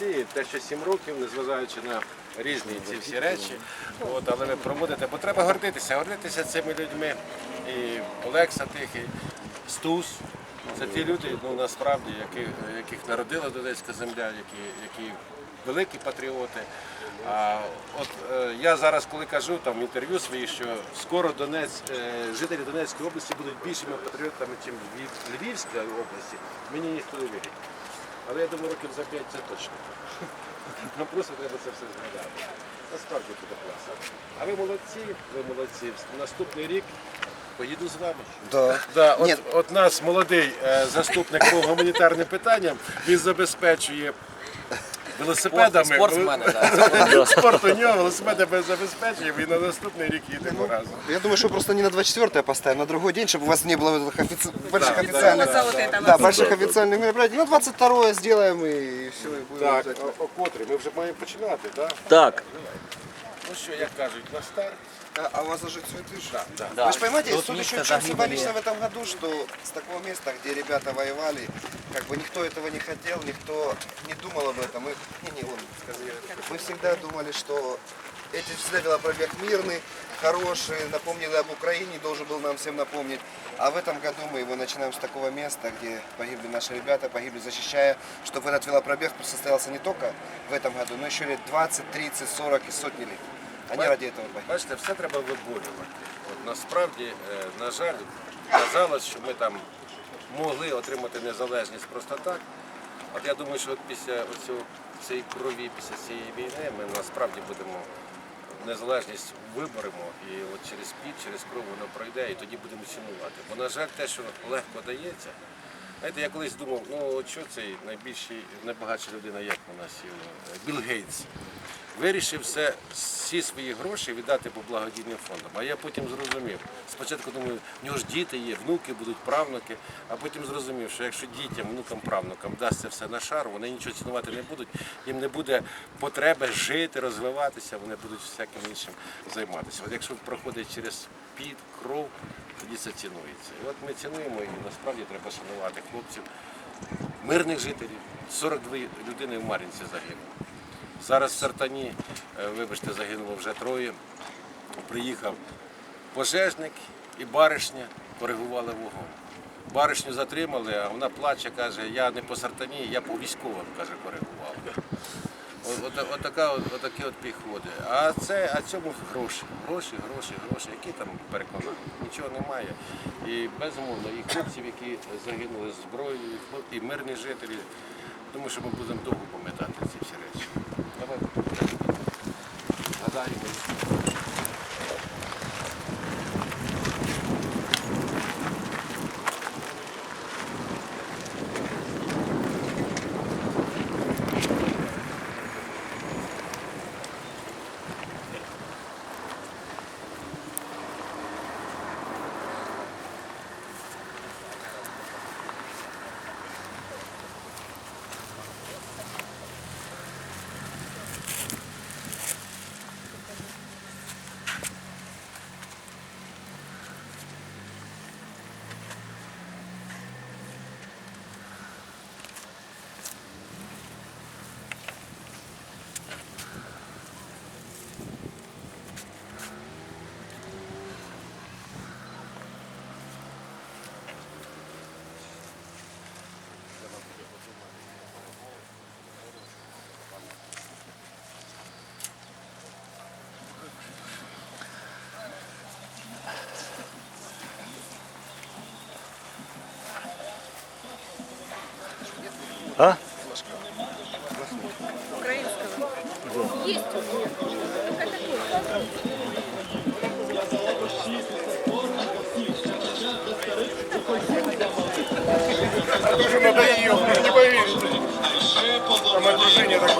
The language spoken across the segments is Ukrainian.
молодці, і те, що 7 років, незважаючи на різні ці всі речі. От, але ви проводите, бо треба гордитися, гордитися цими людьми. І Олекса Тихий, Стус. Це ті люди, ну насправді, яких, яких народила Донецька земля, які, які великі патріоти. А от е, я зараз, коли кажу там інтерв'ю свої, що скоро Донець, е, жителі Донецької області будуть більшими патріотами, ніж Львів- Львівської області, мені ніхто не вірить. Але я думаю, років за п'ять це точно. Нам просто треба це все згадати. Насправді буде класно. А ви молодці, ви молодці. Наступний рік поїду з вами. Да. Да, от, Ні. от нас молодий е, заступник по гуманітарним питанням, він забезпечує велосипедами. Спорт- спортсмени, да. Спорт у нього, велосипедами забезпечує, і на наступний рік їдемо разом. Я думаю, что просто не на 24 поставим, на другой день, чтобы у вас не было вот этих офици- больших да, официальных, да, вот это да, вот. больших официальных мероприятий. На 22 сделаем и все, и будем Так, обязательно. о, о котрі? Ми вже маємо починати, так? Так. Ну що, як кажуть, на старт. А, а у вас уже цветы ж? Да. Да. Вы же понимаете, Тут тут еще загибали. символично в этом году, что с такого места, где ребята воевали, как бы никто этого не хотел, никто не думал об этом. Мы, не, не, он, скажи, мы всегда думали, что эти всегда велопробег мирный, хороший, напомнили об Украине, должен был нам всем напомнить. А в этом году мы его начинаем с такого места, где погибли наши ребята, погибли защищая, чтобы этот велопробег состоялся не только в этом году, но еще лет 20, 30, 40 и сотни лет. Они ради этого погибли. Бачите, все треба виборювати. От насправді, е, на жаль, казалось, що ми там могли отримати незалежність просто так. От я думаю, що от після оцього, цієї крові, після цієї війни ми насправді будемо незалежність виборемо і от через піт, через кров воно пройде і тоді будемо цінувати. Бо, на жаль, те, що легко дається. Знаєте, я колись думав, ну що цей найбільший, найбагатша людина, як у нас його, е, Білл Гейтс, вирішив все, всі свої гроші віддати по благодійним фондам. А я потім зрозумів. Спочатку думаю, в нього ж діти є, внуки будуть, правнуки, а потім зрозумів, що якщо дітям, внукам, правнукам дасться все на шар, вони нічого цінувати не будуть, їм не буде потреби жити, розвиватися, вони будуть всяким іншим займатися. От якщо проходить через під, кров, тоді це цінується. І от ми цінуємо і насправді треба шанувати хлопців, мирних жителів. 42 людини в Мар'їнці загинуло. Зараз в Сартані, е, вибачте, загинуло вже троє. Приїхав пожежник і баришня коригували вогонь. Баришню затримали, а вона плаче, каже, я не по Сартані, я по військовим, каже, коригував. От, от, от, от, от підходи. А це, а цьому гроші, гроші, гроші, гроші. Які там переконання? Нічого немає. І безумовно, і хлопців, які загинули з зброєю, і мирні жителі. Тому що ми будемо довго пам'ятати ці всі речі. Давайте. Згадаємо. А? Есть. Только такой. Дуже надоїв, не повірите. Там окруження так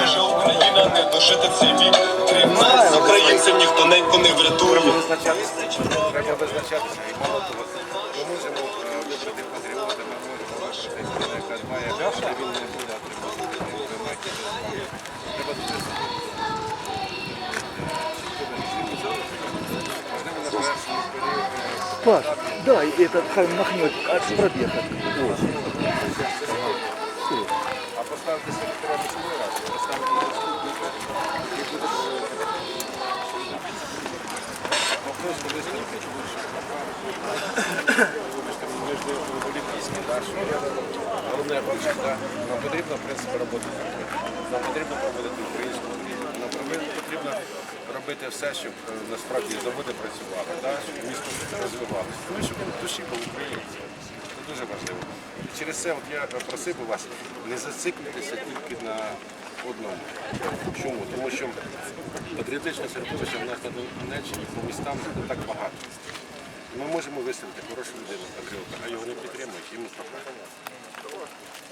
Може Україна не дожити цей вік. Крім нас, українців ніхто ненько не врятує. визначатися. Треба визначатися. Паш, дай этот хай махнет от пробега. А поставити секретаря міської Вопрос не возникнет, ми ж не в олімпійській, да, що головне бачить, да, нам потрібно, в принципі, роботи зробити. Нам потрібно проводити українську Робити все, щоб е, насправді заводи працювали, да, щоб місто розвивалося. Ну щоб в душі був українцем. Це дуже важливо. І через це от я просив би вас не зациклитися тільки на одному. Чому? Тому що патріотичне середовище в нас на Донеччині по містам не так багато. Ми можемо виставити хорошу людину, патріота, а його не підтримують, йому пропаганда.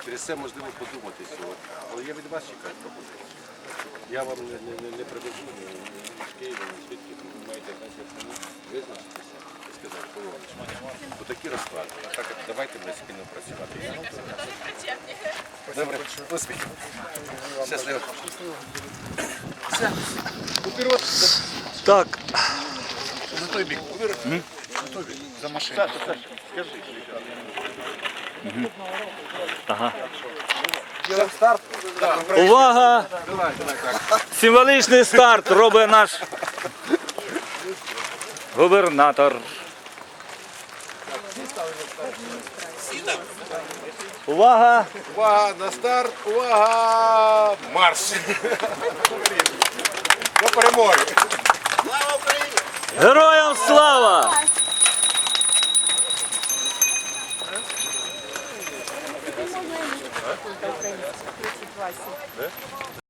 Через це можливо подумати сьогодні. Але я від вас чекаю пропозицію. Я вам не, не, не, не ні з Києва, ні звідки. Ви маєте визначитися і сказати, Павлович, отакі розклади. А так давайте ми спільно працювати. Добре, успіхів. Щасливо. Так. Ага. Увага! Символічний старт робить наш губернатор. Увага! Увага на старт! Увага! Марш! До перемоги! Героям слава! українських, 32 сім.